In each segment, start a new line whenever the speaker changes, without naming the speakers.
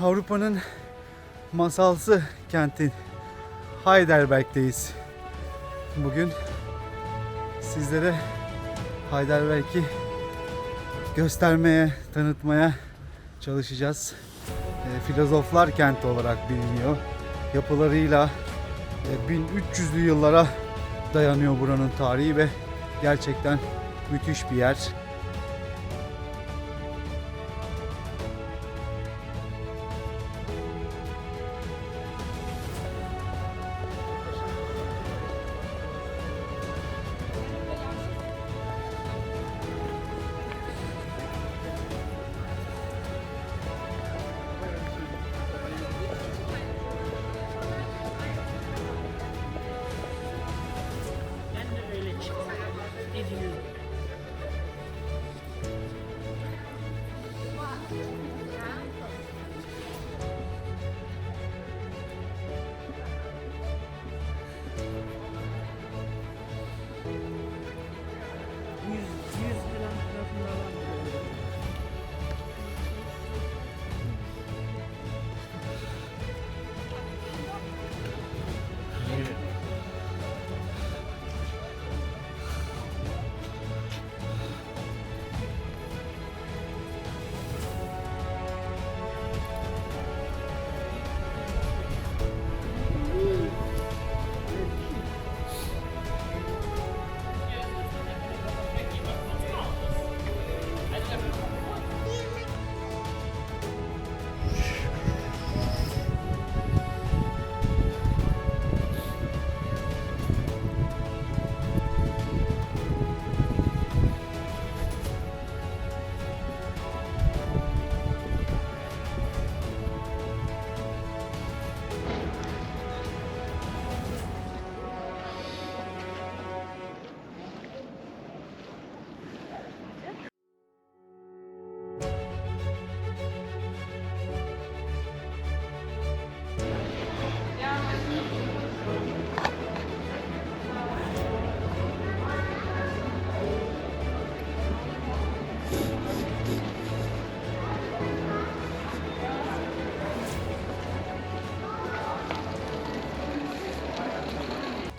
Avrupa'nın masalsı kentin Heidelberg'teyiz. Bugün sizlere Heidelberg'i göstermeye, tanıtmaya çalışacağız. E, filozoflar kenti olarak biliniyor. Yapılarıyla e, 1300'lü yıllara dayanıyor buranın tarihi ve gerçekten müthiş bir yer.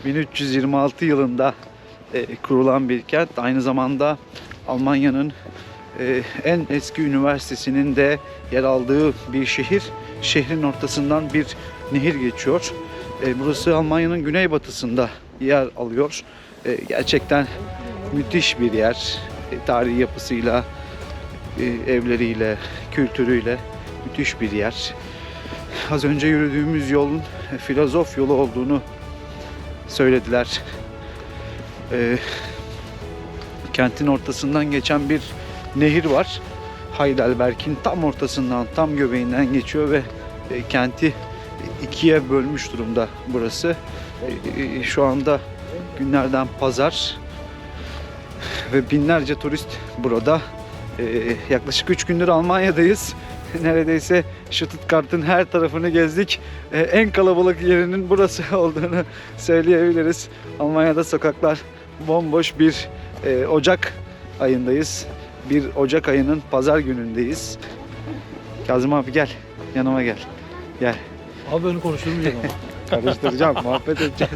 1326 yılında e, kurulan bir kent. Aynı zamanda Almanya'nın e, en eski üniversitesinin de yer aldığı bir şehir. Şehrin ortasından bir nehir geçiyor. E, burası Almanya'nın güneybatısında yer alıyor. E, gerçekten müthiş bir yer. E, tarihi yapısıyla, e, evleriyle, kültürüyle müthiş bir yer. Az önce yürüdüğümüz yolun e, filozof yolu olduğunu söylediler. Ee, kentin ortasından geçen bir nehir var. Heidelberg'in tam ortasından, tam göbeğinden geçiyor ve e, kenti ikiye bölmüş durumda burası. E, e, şu anda günlerden pazar ve binlerce turist burada. E, yaklaşık 3 gündür Almanya'dayız. Neredeyse Stuttgart'ın her tarafını gezdik. E, en kalabalık yerinin burası olduğunu söyleyebiliriz. Almanya'da sokaklar bomboş bir e, Ocak ayındayız. Bir Ocak ayının pazar günündeyiz. Kazım abi gel. Yanıma gel. Gel.
Abi beni konuşturmayacak ama.
Karıştıracağım. muhabbet edeceğiz.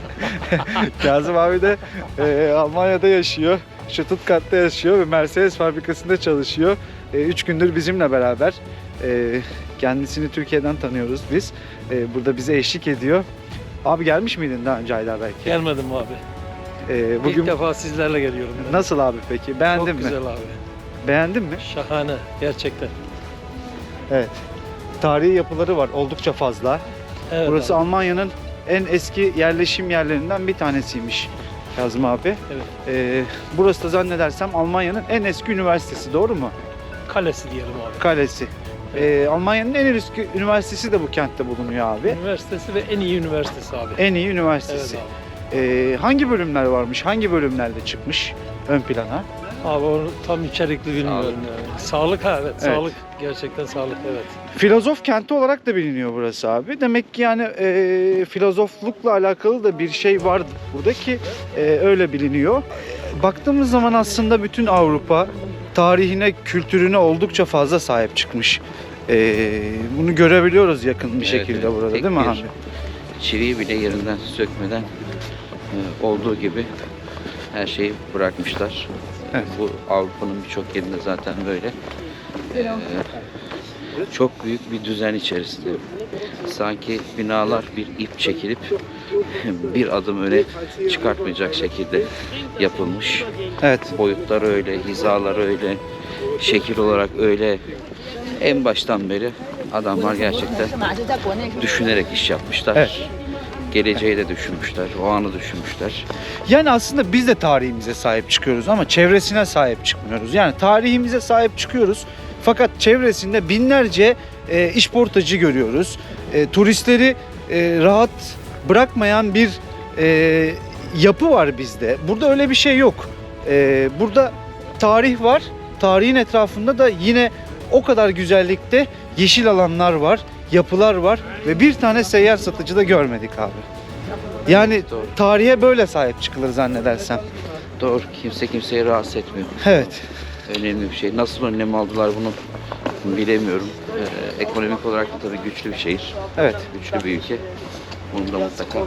Kazım abi de e, Almanya'da yaşıyor. Stuttgart'ta yaşıyor ve Mercedes fabrikasında çalışıyor. E, üç gündür bizimle beraber. E, kendisini Türkiye'den tanıyoruz biz. E, burada bize eşlik ediyor. Abi gelmiş miydin daha önce Heidelberg'e?
Gelmedim abi.
E, bugün
İlk defa sizlerle geliyorum. ben.
nasıl abi peki? Beğendin
Çok
mi?
güzel abi.
Beğendin mi?
Şahane gerçekten.
Evet. Tarihi yapıları var oldukça fazla.
Evet
Burası
abi.
Almanya'nın en eski yerleşim yerlerinden bir tanesiymiş Kazım abi.
Evet.
Ee, burası da zannedersem Almanya'nın en eski üniversitesi doğru mu?
Kalesi diyelim abi.
Kalesi. Ee, Almanya'nın en eski üniversitesi de bu kentte bulunuyor abi.
Üniversitesi ve en iyi üniversitesi abi.
En iyi
Evet
üniversitesi.
abi.
Ee, hangi bölümler varmış? Hangi bölümlerde çıkmış ön plana?
Abi onu tam içerikli bilmiyorum yani. Sağlık ha evet,
Evet.
sağlık. Gerçekten sağlık evet.
Filozof kenti olarak da biliniyor burası abi. Demek ki yani e, filozoflukla alakalı da bir şey var burada ki e, öyle biliniyor. Baktığımız zaman aslında bütün Avrupa tarihine, kültürüne oldukça fazla sahip çıkmış. Ee, bunu görebiliyoruz yakın bir
Evet,
şekilde
evet.
burada
Tek
değil mi abi?
Çiviyi bile yerinden sökmeden e, olduğu gibi her şeyi bırakmışlar.
Evet.
Bu Avrupa'nın birçok yerinde zaten böyle. E, çok büyük bir düzen içerisinde. Sanki binalar bir ip çekilip bir adım öne çıkartmayacak şekilde yapılmış.
Evet.
Boyutlar öyle, hizalar öyle, şekil olarak öyle. En baştan beri adamlar gerçekten düşünerek iş yapmışlar.
Evet.
Geleceği de düşünmüşler, o anı düşünmüşler.
Yani aslında biz de tarihimize sahip çıkıyoruz ama çevresine sahip çıkmıyoruz. Yani tarihimize sahip çıkıyoruz fakat çevresinde binlerce e, işportacı görüyoruz. E, turistleri e, rahat bırakmayan bir e, yapı var bizde. Burada öyle bir şey yok. E, burada tarih var. Tarihin etrafında da yine o kadar güzellikte yeşil alanlar var, yapılar var ve bir tane seyyar satıcı da görmedik abi. Yani
Doğru.
tarihe böyle sahip çıkılır zannedersem.
Doğru, kimse kimseyi rahatsız etmiyor.
Evet.
Önemli bir şey. Nasıl önlem aldılar bunu bilemiyorum. Ee, ekonomik olarak da tabii güçlü bir şehir,
Evet.
güçlü bir ülke. Bunun da mutlaka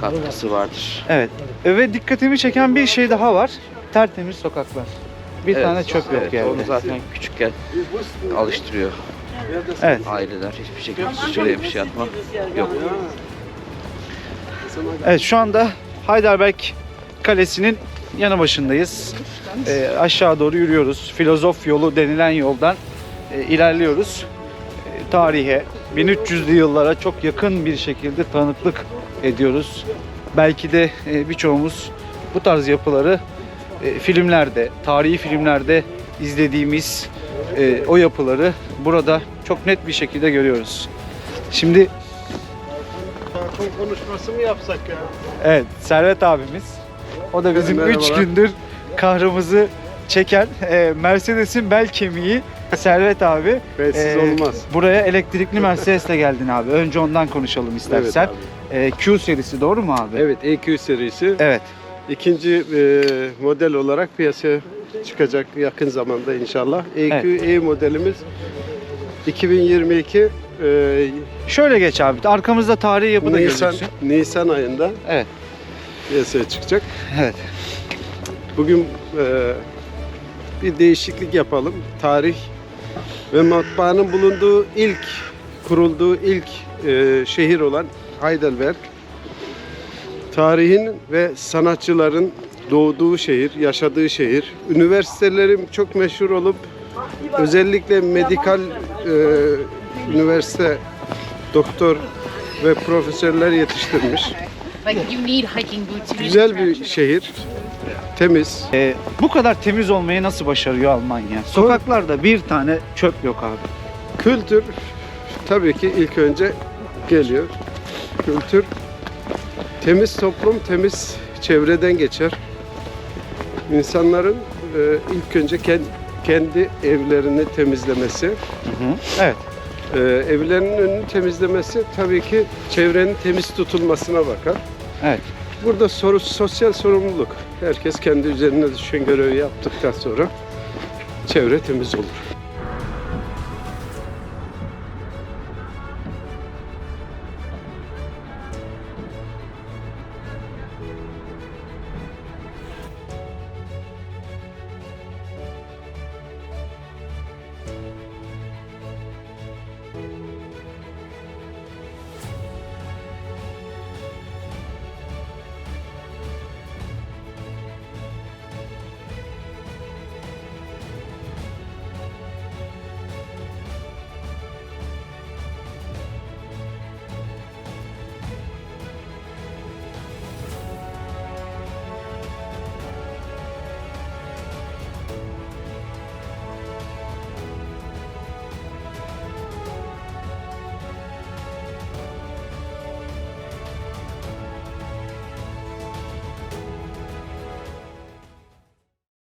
katkısı vardır.
Evet. Ve dikkatimi çeken bir şey daha var. Tertemiz sokaklar. Bir
Evet,
tane çöp yok
evet,
yerde.
Onu zaten küçükken alıştırıyor
Evet.
aileler. Hiçbir şekilde şuraya bir şey atmak yok.
Evet şu anda Heidelberg Kalesi'nin yanı başındayız. Ee, aşağı doğru yürüyoruz. Filozof yolu denilen yoldan e, ilerliyoruz. E, tarihe 1300'lü yıllara çok yakın bir şekilde tanıklık ediyoruz. Belki de e, birçoğumuz bu tarz yapıları e, filmlerde, tarihi filmlerde izlediğimiz e, o yapıları burada çok net bir şekilde görüyoruz. Şimdi
Balkon konuşması mı yapsak ya?
Evet, Servet abimiz. O da bizim 3
Merhabalar.
gündür kahrımızı çeken e, Mercedes'in bel kemiği Servet abi.
Bensiz
E,
olmaz.
Buraya elektrikli Mercedes'le geldin abi. Önce ondan konuşalım istersen.
Evet,
E, Q serisi doğru mu abi?
evet EQ serisi
Evet.
ikinci e, model olarak piyasaya çıkacak yakın zamanda inşallah. EQ E modelimiz 2022 e,
Şöyle geç abi. Arkamızda tarihi yapı da
Nisan,
gözüksün.
Nisan ayında
Evet.
Piyasaya çıkacak.
Evet.
Bugün e, bir değişiklik yapalım. Tarih ve matbaanın bulunduğu ilk kurulduğu ilk e, şehir olan Heidelberg tarihin ve sanatçıların doğduğu şehir, yaşadığı şehir. Üniversitelerim çok meşhur olup özellikle medikal e, üniversite doktor ve profesörler yetiştirmiş.
Like you need hiking boots. you need
Güzel bir şehir. Temiz.
E, bu kadar temiz olmayı nasıl başarıyor Almanya? Sokaklarda bir tane çöp yok abi.
Kültür tabii ki ilk önce geliyor. Kültür temiz toplum, temiz çevreden geçer. İnsanların e, ilk önce kendi, kendi evlerini temizlemesi,
Hı hı. Evet.
e, evlerinin önünü temizlemesi tabii ki çevrenin temiz tutulmasına bakar.
Evet.
Burada soru, sosyal sorumluluk. Herkes kendi üzerine düşen görevi yaptıktan sonra çevre temiz olur.